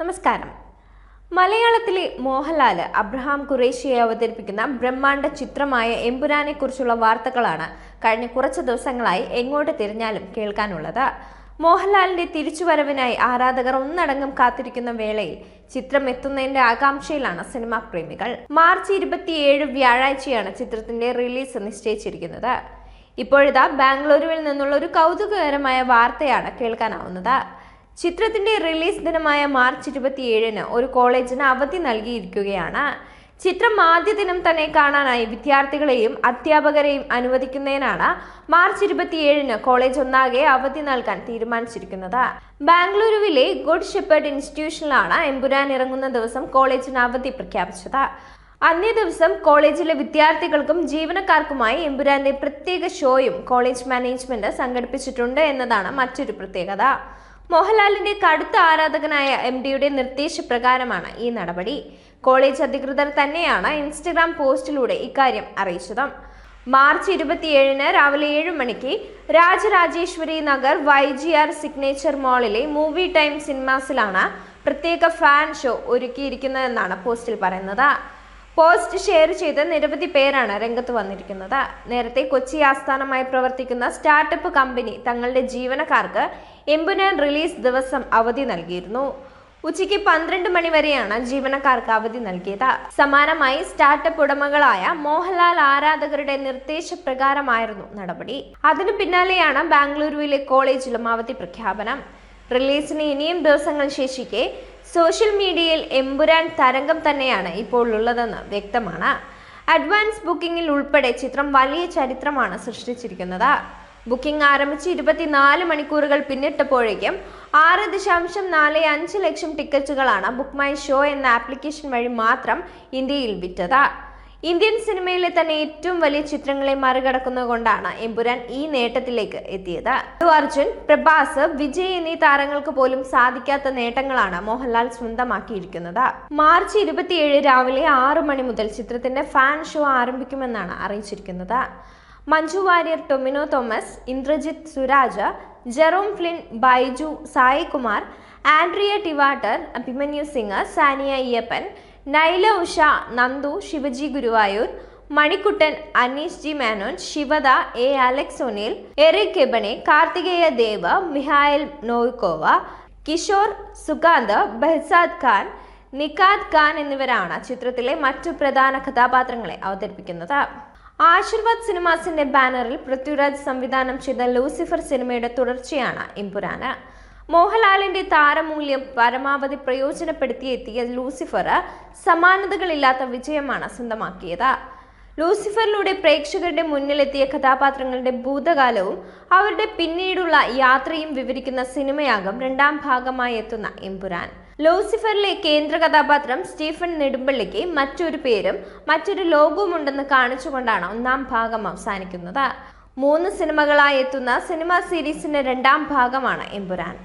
നമസ്കാരം. മലയാളത്തിലെ മോഹൻലാൽ അബ്രഹാം ഖുറേഷിയെ അവതരിപ്പിക്കുന്ന ബ്രഹ്മാണ്ഡ ചിത്രമായ എമ്പുരാനെ കുറിച്ചുള്ള വാർത്തകളാണ് കഴിഞ്ഞ കുറച്ച് ദിവസങ്ങളായി എങ്ങോട്ട് തിരിഞ്ഞാലും കേൾക്കാനുള്ളത്. മോഹൻലാലിന്റെ തിരിച്ചുവരവിനായി ആരാധകർ ഒന്നടങ്കം കാത്തിരിക്കുന്ന വേളയിൽ ചിത്രം എത്തുന്നതിന്റെ ആകാംക്ഷയിലാണ് സിനിമാ പ്രേമികൾ. മാർച്ച് ഇരുപത്തിയേഴ് വ്യാഴാഴ്ചയാണ് ചിത്രത്തിന്റെ റിലീസ് നിശ്ചയിച്ചിരിക്കുന്നത്. ഇപ്പോഴിതാ ബാംഗ്ലൂരുവിൽ നിന്നുള്ള ഒരു കൗതുകകരമായ വാർത്തയാണ് കേൾക്കാനാവുന്നത്. ചിത്രത്തിന്റെ റിലീസ് ദിനമായ മാർച്ച് ഇരുപത്തിയേഴിന് ഒരു കോളേജിന് അവധി നൽകിയിരിക്കുകയാണ്. ചിത്രം ആദ്യ ദിനം തന്നെ കാണാനായി വിദ്യാർത്ഥികളെയും അധ്യാപകരെയും അനുവദിക്കുന്നതിനാണ് മാർച്ച് ഇരുപത്തിയേഴിന് കോളേജ് ഒന്നാകെ അവധി നൽകാൻ തീരുമാനിച്ചിരിക്കുന്നത്. ബാംഗ്ലൂരുവിലെ ഗുഡ് ഷെപ്പേർഡ് ഇൻസ്റ്റിറ്റ്യൂഷനിലാണ് എമ്പുരാൻ ഇറങ്ങുന്ന ദിവസം കോളേജിന് അവധി പ്രഖ്യാപിച്ചത്. അന്നേ ദിവസം കോളേജിലെ വിദ്യാർത്ഥികൾക്കും ജീവനക്കാർക്കുമായി എമ്പുരാന്റെ പ്രത്യേക ഷോയും കോളേജ് മാനേജ്മെന്റ് സംഘടിപ്പിച്ചിട്ടുണ്ട് എന്നതാണ് മറ്റൊരു പ്രത്യേകത. മോഹൻലാലിന്റെ കടുത്ത ആരാധകനായ എം ഡിയുടെ നിർദ്ദേശപ്രകാരമാണ് ഈ നടപടി. കോളേജ് അധികൃതർ തന്നെയാണ് ഇൻസ്റ്റഗ്രാം പോസ്റ്റിലൂടെ ഇക്കാര്യം അറിയിച്ചത്. മാർച്ച് ഇരുപത്തിയേഴിന് രാവിലെ ഏഴ് മണിക്ക് Rajarajeshwari Nagar Y G R signature മാളിലെ movie time സിനിമാസിലാണ് പ്രത്യേക ഫാൻ ഷോ ഒരുക്കിയിരിക്കുന്നതെന്നാണ് പോസ്റ്റിൽ പറയുന്നത്. പോസ്റ്റ് ഷെയർ ചെയ്ത് നിരവധി പേരാണ് രംഗത്ത് വന്നിരിക്കുന്നത്. നേരത്തെ കൊച്ചി ആസ്ഥാനമായി പ്രവർത്തിക്കുന്ന സ്റ്റാർട്ടപ്പ് കമ്പനി തങ്ങളുടെ ജീവനക്കാർക്ക് എമ്പുരാൻ റിലീസ് ദിവസം അവധി നൽകിയിരുന്നു. ഉച്ചയ്ക്ക് പന്ത്രണ്ട് മണി വരെയാണ് ജീവനക്കാർക്ക് അവധി നൽകിയത്. സമാനമായി സ്റ്റാർട്ടപ്പ് ഉടമകളായ മോഹൻലാൽ ആരാധകരുടെ നിർദ്ദേശപ്രകാരമായിരുന്നു നടപടി. അതിനു പിന്നാലെയാണ് ബാംഗ്ലൂരുവിലെ കോളേജിലും അവധി പ്രഖ്യാപനം. റിലീസിന് ഇനിയും ദിവസങ്ങൾ ശേഷിക്കെ സോഷ്യൽ മീഡിയയിൽ എമ്പുരാൻ തരംഗം തന്നെയാണ് ഇപ്പോൾ ഉള്ളതെന്ന് വ്യക്തമാണ്. അഡ്വാൻസ് ബുക്കിംഗിൽ ഉൾപ്പെടെ ചിത്രം വലിയ ചരിത്രമാണ് സൃഷ്ടിച്ചിരിക്കുന്നത്. ബുക്കിംഗ് ആരംഭിച്ച് ഇരുപത്തിനാല് മണിക്കൂറുകൾ പിന്നിട്ടപ്പോഴേക്കും ആറ് ദശാംശം നാല് അഞ്ച് ലക്ഷം ടിക്കറ്റുകളാണ് ബുക്ക് മൈ ഷോ എന്ന ആപ്ലിക്കേഷൻ വഴി മാത്രം ഇന്ത്യയിൽ വിറ്റത്. ഇന്ത്യൻ സിനിമയിലെ തന്നെ ഏറ്റവും വലിയ ചിത്രങ്ങളെ മറികടക്കുന്നതുകൊണ്ടാണ് എമ്പുരാൻ ഈ നേട്ടത്തിലേക്ക് എത്തിയത്. അർജുൻ പ്രഭാസ് വിജയ് എന്നീ താരങ്ങൾക്ക് പോലും സാധിക്കാത്ത നേട്ടങ്ങളാണ് മോഹൻലാൽ സ്വന്തമാക്കിയിരിക്കുന്നത്. മാർച്ച് ഇരുപത്തിയേഴ് രാവിലെ ആറ് മണി മുതൽ ചിത്രത്തിന്റെ ഫാൻ ഷോ ആരംഭിക്കുമെന്നാണ് അറിയിച്ചിരിക്കുന്നത്. Manju Warrier Tovino Thomas Indrajith Suraj Jerome Flynn Baiju Saikumar Andrea Tivadar Abhimanyu Singh Saniya Iyappan Nyla Usha Nandu Shivaji Guruvayur Manikuttan Aneesh G Menon Shivada A. Alex O'Nell Eriq Ebouaney Karthikeya Deva Mikhail Novikov Kishore Sukanth Behzad Khan Nikhat Khan എന്നിവരാണ് ചിത്രത്തിലെ മറ്റു പ്രധാന കഥാപാത്രങ്ങളെ അവതരിപ്പിക്കുന്നത്. ആശീർവാദ് സിനിമാസിന്റെ ബാനറിൽ പൃഥ്വിരാജ് സംവിധാനം ചെയ്ത Lucifer സിനിമയുടെ തുടർച്ചയാണ് ഇമ്പുരാന്. മോഹൻലാലിന്റെ താരമൂല്യം പരമാവധി പ്രയോജനപ്പെടുത്തിയെത്തിയ ലൂസിഫർ സമാനതകളില്ലാത്ത വിജയമാണ് സ്വന്തമാക്കിയത്. ലൂസിഫറിലൂടെ പ്രേക്ഷകരുടെ മുന്നിലെത്തിയ കഥാപാത്രങ്ങളുടെ ഭൂതകാലവും അവരുടെ പിന്നീടുള്ള യാത്രയും വിവരിക്കുന്ന സിനിമയാകും രണ്ടാം ഭാഗമായി എത്തുന്ന എമ്പുരാൻ. ലൂസിഫറിലെ കേന്ദ്ര കഥാപാത്രം സ്റ്റീഫൻ നെടുമ്പള്ളിക്ക് മറ്റൊരു പേരും മറ്റൊരു ലോകവും ഉണ്ടെന്ന് കാണിച്ചുകൊണ്ടാണ് ഒന്നാം ഭാഗം അവസാനിക്കുന്നത്. മൂന്ന് സിനിമകളായി എത്തുന്ന സിനിമാ സീരീസിന്റെ രണ്ടാം ഭാഗമാണ് എമ്പുരാൻ.